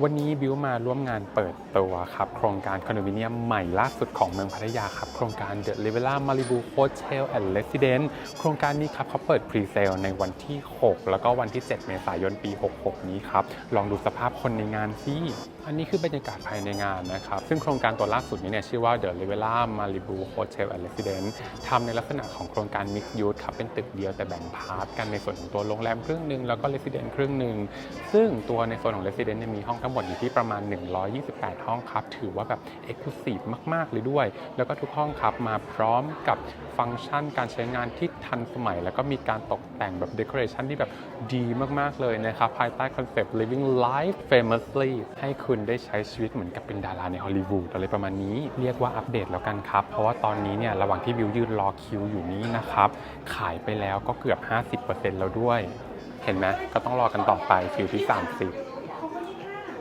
วันนี้บิวมาร่วมงานเปิดตัวครับ โครงการคอนโดมิเนียมใหม่ล่าสุดของเมืองพัทยาครับ โครงการ The Rivera Malibu Hotel and Residence โครงการนี้ครับเขาเปิดพรีเซลในวันที่ 6 แล้วก็วันที่ 7 เมษายนปี 66 นี้ครับ ลองดูสภาพคนในงานที่อันนี้คือบรรยากาศภายในงานนะครับ ซึ่งโครงการตัวล่าสุดนี้เนี่ยชื่อว่า The Rivera Malibu Hotel and Residence ทำในลักษณะของโครงการ Mixed Use ครับเป็นตึกเดียวแต่แบ่งพาร์ทกันในส่วนของตัวโรงแรมครึ่งหนึ่งแล้วก็ Residence ครึ่งหนึ่งซึ่งตัวในโซนของ Residence เนี่ยมีห้องทั้งหมดอยู่ที่ประมาณ 128 ห้องครับ ถือว่าแบบ Exclusive มาก ๆ เลยด้วย แล้วก็ทุกห้องครับมาพร้อมกับฟังก์ชันการใช้งานที่ทันสมัย แล้วก็มีการตกแต่งแบบ Decoration ที่แบบดีมาก ๆ เลยนะครับ ภายใต้คอนเซปต์ Living Life Famously ให้คุณได้ใช้ชีวิตเหมือนกับเป็นดาราในฮอลลีวูดอะไรประมาณนี้ เรียกว่าอัปเดตแล้วกันครับ เพราะว่าตอนนี้เนี่ยระหว่างที่วิวยืนรอคิวอยู่นี้นะครับ ขายไปแล้วก็เกือบ 50%แล้วด้วย เห็นไหมก็ต้องรอกันต่อไปคิวที่ 30